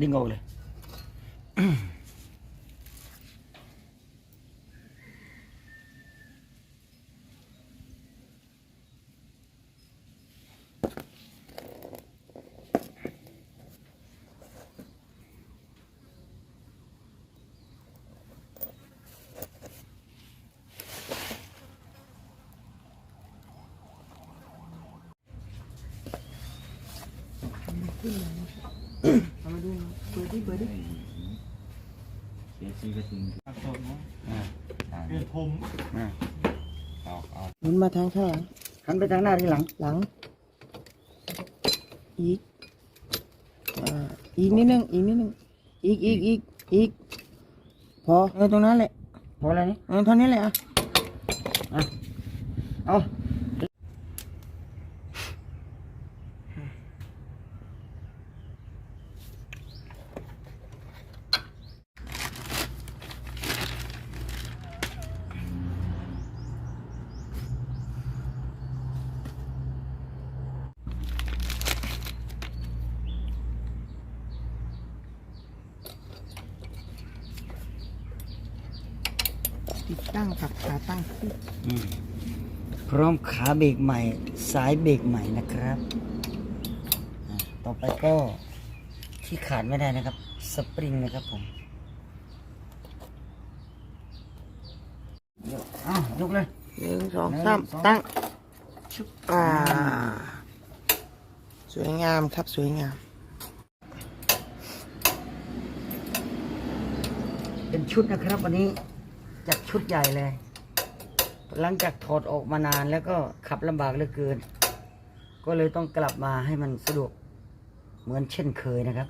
ดึงออกเลยเอามาดูหน่อย เปิดดิเสียชีวิตจริงเนาะอ่าเปลี่ยนผมเอาเอาหมุนมาทางข้างหลังหันไปทางหน้าที่หลัง หลัง อีกอ่าอีกนิดนึง อีกนิดนึง อีกอีกอีกอีก พอเออตรงนั้นแหละ พอแล้วนี่เออเท่านี้แหละอะ เอา ติดตั้งกับขาตั้งขึ้นอืมพร้อมขาเบรกใหม่ สายเบรกใหม่นะครับอ่าต่อไปก็ที่ขาดไม่ได้นะครับ สปริงนะครับผมยกอ้าวยกเลย หนึ่งสองหนึ่งสามสอง ตั้งชุบอ่า สวยงามครับ สวยงาม เป็นชุดนะครับวันนี้ จัดชุดใหญ่เลย หลังจากถอดออกมานานแล้วก็ขับลำบากเหลือเกิน ก็เลยต้องกลับมาให้มันสะดวกเหมือนเช่นเคยนะครับ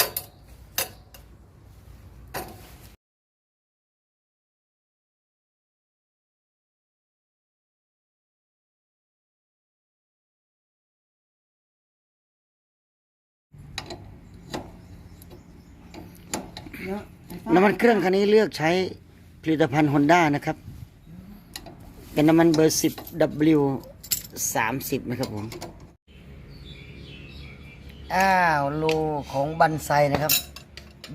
น้ำมันเครื่องคันนี้เลือกใช้ ผลิตภัณฑ์ฮอนด้านะครับ เป็นน้ำมันเบอร์ 10 W 30 นะครับผม อ้าวโลของบันไซนะครับ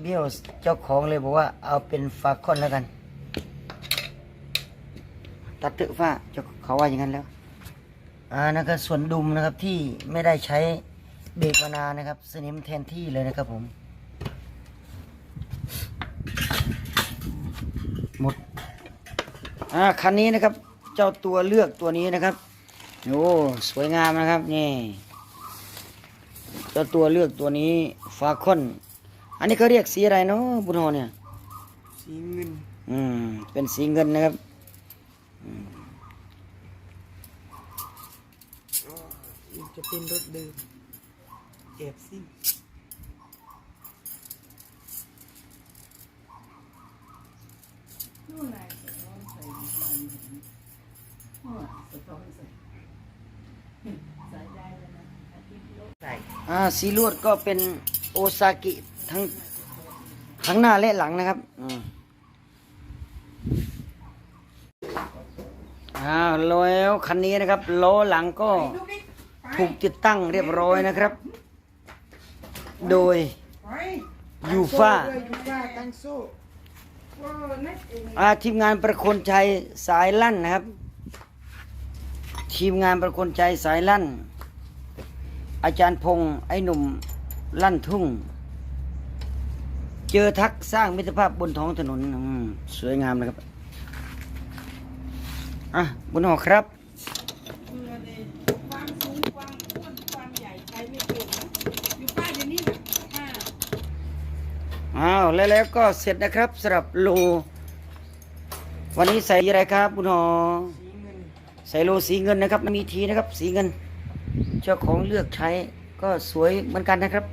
เบี้ยวเจ้าของเลยบอกว่าเอาเป็นฟาคอนแล้วกัน ตัดเถอะฟ้าเจ้าเขาว่าอย่างนั้นแล้วอ่านั่นก็ส่วนดุมนะครับที่ไม่ได้ใช้เบรกมานานนะครับ สนิมแทนที่เลยนะครับผม หมด อ่าคันนี้นะครับ เจ้าตัวเลือกตัวนี้นะครับโอ้สวยงามนะครับนี่เจ้าตัวเลือกตัวนี้ฟาคอน อันนี้เขาเรียกสีอะไรเนาะบุญโฮเนี่ย สีเงิน อืม เป็นสีเงินนะครับจะเป็นรถเดิมแอบซิ่ง อ่าสีลวดก็เป็นโอซากิทั้งทั้งหน้าและหลังนะครับอืมอ่าแล้วคันนี้นะครับล้อหลังก็ถูกติดตั้งเรียบร้อยนะครับ โดยยูฟ่า ตั้งโซ่ อาทีมงานประคนชัยสายลั่นนะครับ ทีมงานประคนชัยสายลั่น อาจารย์พงษ์ไอ้หนุ่มลั่นทุ่ง เจอทักสร้างมิตรภาพบนท้องถนนสวยงามนะครับ อะบุญหอครับ ความสูงความอ้วนความใหญ่ใช้ไม่เป็นนะอยู่ป้าเดี๋ยวนี้แบบ อ้าวแล้วแล้วก็เสร็จนะครับสำหรับโล วันนี้ใส่อะไรครับบุญหอใส่โลสีเงินนะครับมีทีนะครับ สีเงิน เจ้าของเลือกใช้ก็สวยเหมือนกันนะครับ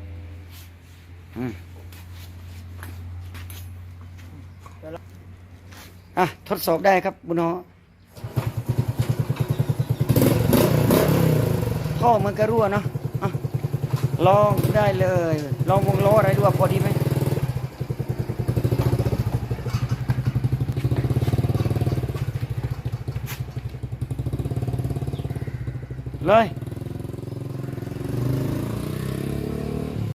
อืมอะทดสอบได้ครับบุญหอท่อมันก็รั่วเนาะอะลองได้เลย ลองวงล้ออะไรดูว่าพอดีไหม เลย